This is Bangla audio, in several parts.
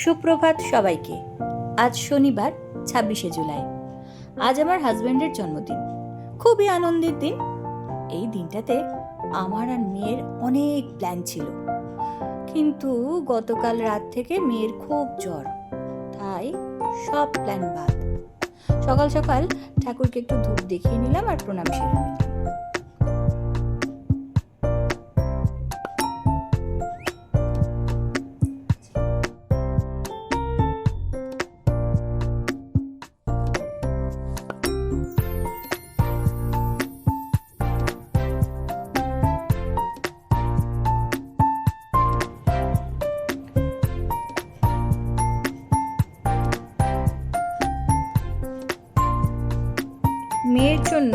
সুপ্রভাত সবাইকে। আজ শনিবার, ছাব্বিশে জুলাই। আজ আমার হাজব্যান্ডের জন্মদিন। খুবই আনন্দের দিন। এই দিনটাতে আমার আর মেয়ের অনেক প্ল্যান ছিল। কিন্তু গতকাল রাত থেকে মেয়ের খুব জ্বর। তাই সব প্ল্যান বাদ। সকাল সকাল ঠাকুরকে একটু ধূপ দেখিয়ে নিলাম আর প্রণাম সেরে নিলাম। মেয়ের জন্য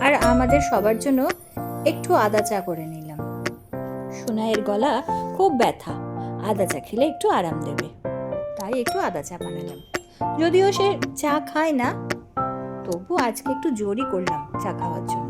আর আমাদের সবার জন্য একটু আদা চা করে নিলাম। সোনাইয়ের গলা খুব ব্যথা, আদা চা খেলে একটু আরাম দেবে। তাই একটু আদা চা বানালাম। যদিও সে চা খায় না, তবু আজকে একটু জোরই করলাম চা খাওয়ার জন্য।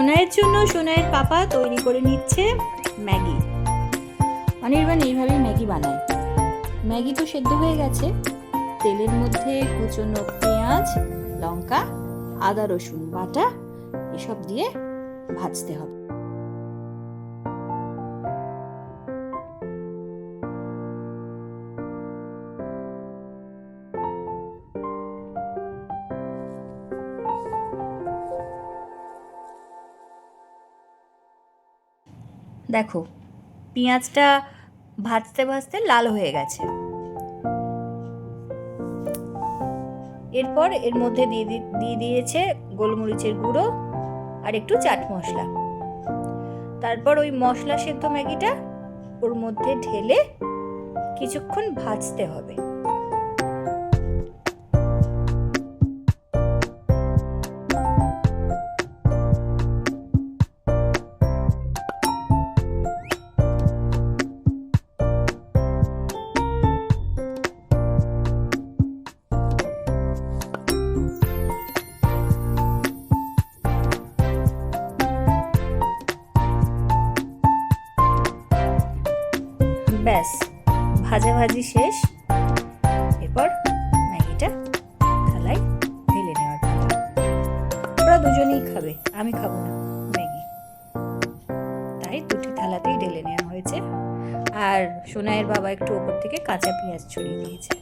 সোনাইয়ের জন্য সোনাইয়ের পাপা তৈরি করে নিচ্ছে ম্যাগি। অনির্বাণ এইভাবেই ম্যাগি বানায়। ম্যাগি তো সেদ্ধ হয়ে গেছে। তেলের মধ্যে কুচনো পেঁয়াজ, লঙ্কা, আদা, রসুন, বাটা এসব দিয়ে ভাজতে হবে। দেখো, পেঁয়াজটা ভাজতে ভাজতে লাল হয়ে গেছে। এরপর এর মধ্যে দিয়ে দিয়ে দিয়েছে গোলমরিচের গুঁড়ো আর একটু চাট মশলা। তারপর ওই মশলা সেদ্ধ ম্যাগিটা ওর মধ্যে ঢেলে কিছুক্ষণ ভাজতে হবে। ব্যাস, ভাজাভাজি শেষ। এরপর ম্যাগিটা থালায় ঢেলে নেওয়ার ওরা দুজনেই খাবে, আমি খাব না ম্যাগি। তাই দুটি থালাতেই ঢেলে নেওয়া হয়েছে। আর সোনাইয়ের বাবা একটু ওপর থেকে কাঁচা পেঁয়াজ ছড়িয়ে দিয়েছে।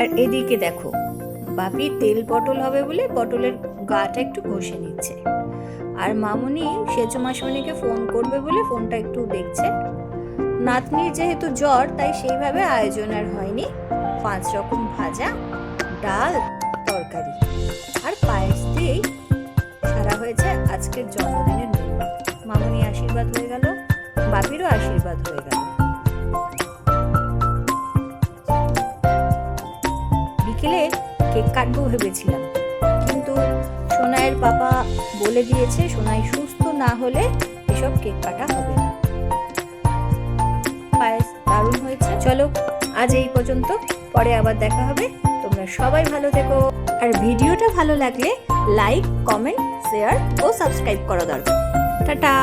আর এদিকে দেখো বাপি তেল পটল হবে বলে পটলের গাটা একটু ঘষে নিচ্ছে। আর মামুনি সেজো মাসমণিকে ফোন করবে বলে ফোনটা একটু দেখছে। নাতনির যেহেতু জ্বর, তাই সেইভাবে আয়োজন আর হয়নি। পাঁচ রকম ভাজা, ডাল, তরকারি। আর পায়েস দিয়েই সারা হয়েছে আজকের জন্মদিনের মেনু। মামুনি আশীর্বাদ হয়ে গেল, বাপিরও আশীর্বাদ হয়ে গেল। কেক কাটবো ভেবেছিলাম। কিন্তু সোনাইয়ের পাপা বলে দিয়েছে, সোনাই সুস্থ না হলে এসব কেক কাটা হবে না। পায়েস দারুণ হয়েছে। চলো, আজ এই পর্যন্ত। পরে আবার দেখা হবে। তোমরা সবাই ভালো থেকো। আর ভিডিওটা ভালো লাগলে লাইক, কমেন্ট, শেয়ার ও সাবস্ক্রাইব করা দরকার। টাটা!